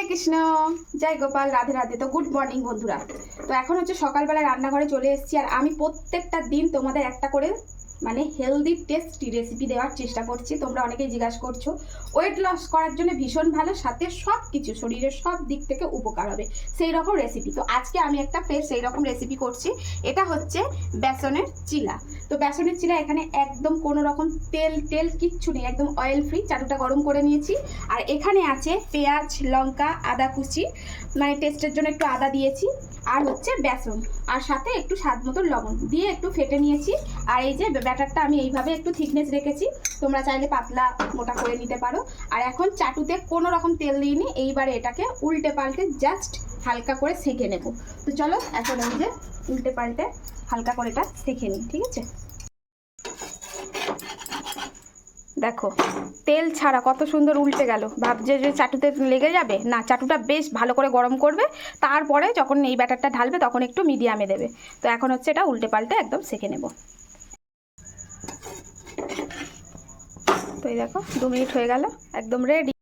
হরে কৃষ্ণ। জয় গোপাল, রাধে রাধে। তো good morning বন্ধুরা। তো এখন হচ্ছে সকালবেলা রান্নাঘরে চলে এসেছি আর আমি প্রত্যেকটা দিন তোমাদের একটা করে মানে হেলদি টেস্টি রেসিপি দেওয়ার চেষ্টা করছি। তোমরা অনেকেই জিজ্ঞাসা করছ ওয়েট লস করার জন্য ভীষণ ভালো, সাথে সব কিছু শরীরের সব দিক থেকে উপকার হবে। সেই রকম রেসিপি তো আজকে আমি একটা ফের সেই রকম রেসিপি করছি। এটা হচ্ছে বেসনের চিলা। তো বেসনের চিলা এখানে একদম কোনো রকম তেল তেল কিচ্ছু নেই, একদম অয়েল ফ্রি চাটুটা গরম করে নিয়েছি। আর এখানে আছে পেঁয়াজ, লঙ্কা, আদা কুচি। মানে টেস্টের জন্য একটু আদা দিয়েছি। আর হচ্ছে বেসন। আর সাথে একটু স্বাদ মতো লবণ। দিয়ে একটু ফেটে নিয়েছি। আর এই যে ব্যাটারটা আমি এইভাবে একটু থিকনেস রেখেছি। তোমরা চাইলে পাতলা মোটা করে নিতে পারো। আর এখন চাটুতে কোনো রকম তেল দিইনি। এইবারে এটাকে উল্টে পাল্টে জাস্ট হালকা করে সেঁকে নেব। তো চলো, এখন এই যে উল্টে পাল্টে হালকা করে এটা সেঁকে নিই, ঠিক আছে? দেখো, তেল ছাড়া কত সুন্দর উল্টে গেল। ভাবছে যে চাটুতে লেগে যাবে? না, চাটুটা বেশ ভালো করে গরম করবে। তারপরে যখন এই ব্যাটারটা ঢালবে, তখন একটু মিডিয়ামে দেবে। তো এখন হচ্ছে এটা উল্টে পাল্টে একদম সেঁকে নেব। তো এই দেখো, দু মিনিট হয়ে গেল, একদম রেডি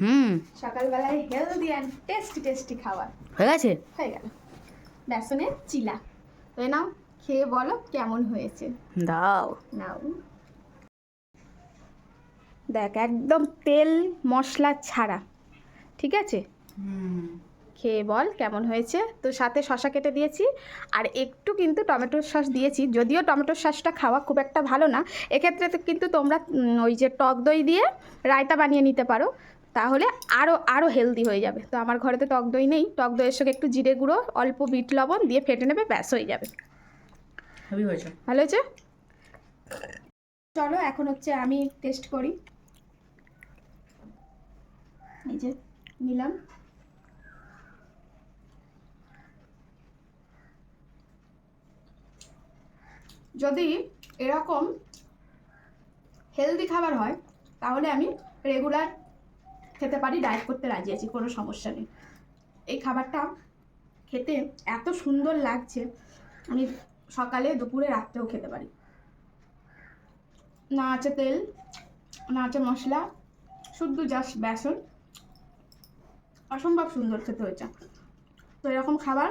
হুম। সকালবেলায় হেলদি অ্যান্ড টেস্টি টেস্টি খাবার। হয়ে গেছে? হয়ে গেল। বেসনের চিলা। এ নাও খেয়ে বলো কেমন হয়েছে। দাও। নাও। দেখ একদম তেল মশলা ছাড়া। ঠিক আছে? খেয়ে বল কেমন হয়েছে? তো সাথে শশা কেটে দিয়েছি আর একটু কিন্তু টমেটোর সস দিয়েছি। যদিও টমেটোর সসটা খাওয়া খুব একটা ভালো না এক্ষেত্রে তো কিন্তু তোমরা ওই যে টক দই দিয়ে রায়তা বানিয়ে নিতে পারো। তাহলে আরও আরও হেলদি হয়ে যাবে। তো আমার ঘরে তো টক দই নেই। টক দইয়ের সঙ্গে একটু জিরে গুঁড়ো অল্প বিট লবণ দিয়ে ফেটে নেবে ব্যাস হয়ে যাবে। ভালো হয়েছে? চলো এখন হচ্ছে আমি টেস্ট করি। এই যে নিলাম। যদি এরকম হেলদি খাবার হয় তাহলে আমি রেগুলার খেতে পারি ডায়েট করতে রাজি আছি, কোনো সমস্যা নেই। এই খাবারটা খেতে এত সুন্দর লাগছে, আমি সকালে, দুপুরে, রাত্রেও খেতে পারি। না আছে তেল, না আছে মশলা শুদ্ধ জাস্ট বেসন। অসম্ভব সুন্দর খেতে হয়েছে। তো এরকম খাবার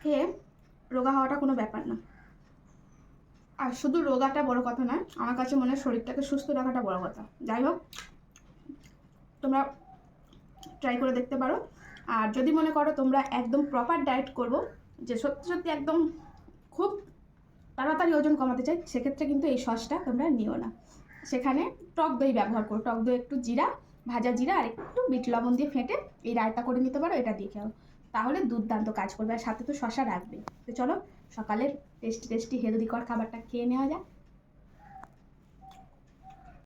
খেয়ে রোগা হওয়াটা কোনো ব্যাপার না। আর শুধু রোগাটা বড় কথা নয় আমার কাছে মনে হয় শরীরটাকে সুস্থ রাখাটা বড় কথা। যাই হোক তোমরা ট্রাই করে দেখতে পারো। আর যদি মনে করো তোমরা একদম প্রপার ডায়েট করব, যে সত্যি সত্যি একদম খুব তাড়াতাড়ি ওজন কমাতে চাই, সেক্ষেত্রে কিন্তু এই সসটা তোমরা নিও না। সেখানে টক দই ব্যবহার করো। টক দই একটু জিরা, ভাজা জিরা আর একটু বিট লবণ দিয়ে ফেটে এই রায়তা করে নিতে পারো, এটা দিয়ে খাও তাহলে দুর্দান্ত কাজ করবে। আর সাথে তো শশা রাখবে। তো চলো, সকালের টেস্টি টেস্টি হেলদিকর খাবারটা খেয়ে নেওয়া যাক।